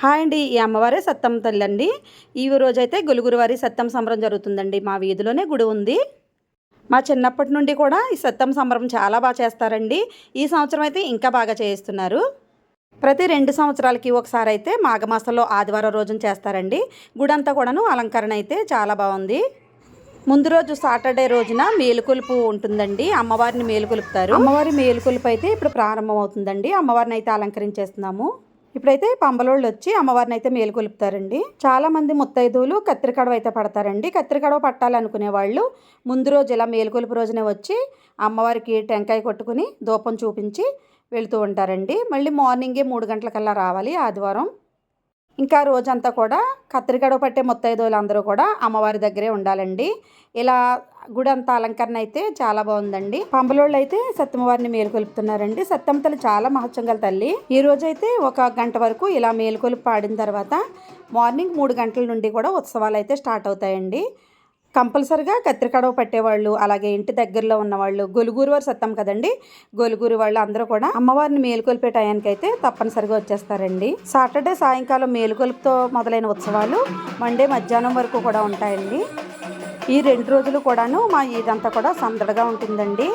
Hi అండి ఈ అమ్మవారే సత్తం తల్లి అండి ఈ రోజైతే గులుగురువారి సత్తం సంబరం జరుగుతుందండి. మా వీధిలోనే గుడి ఉంది. మా చిన్నప్పటి నుండి కూడా ఈ సత్తం సంబరం చాలా బాగా చేస్తారండి. ఈ సంవత్సరం అయితే ఇంకా బాగా చేయిస్తున్నారు. ప్రతి రెండు సంవత్సరాలకి ఒకసారి అయితే మాఘమాసంలో ఆదివారం రోజున చేస్తారండి. గుడంతా కూడాను అలంకరణ అయితే చాలా బాగుంది. ముందు రోజు సాటర్డే రోజున మేలుకొలుపు ఉంటుందండి. అమ్మవారిని మేలుకొలుపుతారు. అమ్మవారి మేలుకొలుపు అయితే ఇప్పుడు ప్రారంభం అవుతుందండి అమ్మవారిని అయితే అలంకరించేస్తున్నాము. ఇప్పుడైతే పంబలోళ్ళు వచ్చి అమ్మవారిని అయితే మేలుకొలుపుతారండి. చాలా మంది ముత్తైదువులు కత్తిరికడవ అయితే పడతారండి. కత్తిరికడవ పట్టాలనుకునే వాళ్ళు ముందు రోజు ఇలా మేలుకొలుపు రోజునే వచ్చి అమ్మవారికి టెంకాయ కొట్టుకుని దూపం చూపించి వెళుతూ ఉంటారండి. మళ్ళీ మార్నింగే మూడు గంటలకల్లా రావాలి ఆదివారం. ఇంకా రోజంతా కూడా కత్తిరికడవ పట్టే ముత్తైదువులు అందరూ కూడా అమ్మవారి దగ్గరే ఉండాలండి. ఇలా గుడి అంతా అలంకరణ అయితే చాలా బాగుందండి. పంబలోళ్ళు అయితే సత్యమ్మవారిని మేలుకొలుపుతున్నారండి. సత్యమ్మ తల్లి చాలా మహత్సం గల తల్లి. ఈ రోజైతే ఒక గంట వరకు ఇలా మేలుకొలుపు పాడిన తర్వాత మార్నింగ్ మూడు గంటల నుండి కూడా ఉత్సవాలు అయితే స్టార్ట్ అవుతాయండి. కంపల్సరిగా కత్తిరికడవ పట్టేవాళ్ళు అలాగే ఇంటి దగ్గరలో ఉన్నవాళ్ళు గొలుగురు వారు సత్తం కదండి. గొలుగురు వాళ్ళు అందరూ కూడా అమ్మవారిని మేలుకొల్పే టయానికి అయితే తప్పనిసరిగా వచ్చేస్తారండి. సాటర్డే సాయంకాలం మేలుకొలుపుతో మొదలైన ఉత్సవాలు మండే మధ్యాహ్నం వరకు కూడా ఉంటాయండి. ఈ రెండు రోజులు కూడాను మా ఇదంతా కూడా సందడిగా ఉంటుందండి.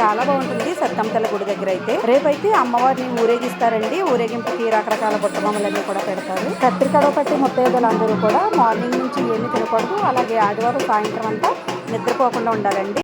చాలా బాగుంటుంది సత్తంతల గుడి దగ్గర అయితే. రేపైతే అమ్మవారిని ఊరేగిస్తారండి. ఊరేగింపుకి రకరకాల బుట్టబొమ్మలన్నీ కూడా పెడతారు. కత్తిరికడవ పట్టి ముత్తైదులు అందరూ కూడా మార్నింగ్ నుంచి ఏమి తినకూడదు. అలాగే ఆదివారం సాయంత్రం అంతా నిద్రపోకుండా ఉండాలండి.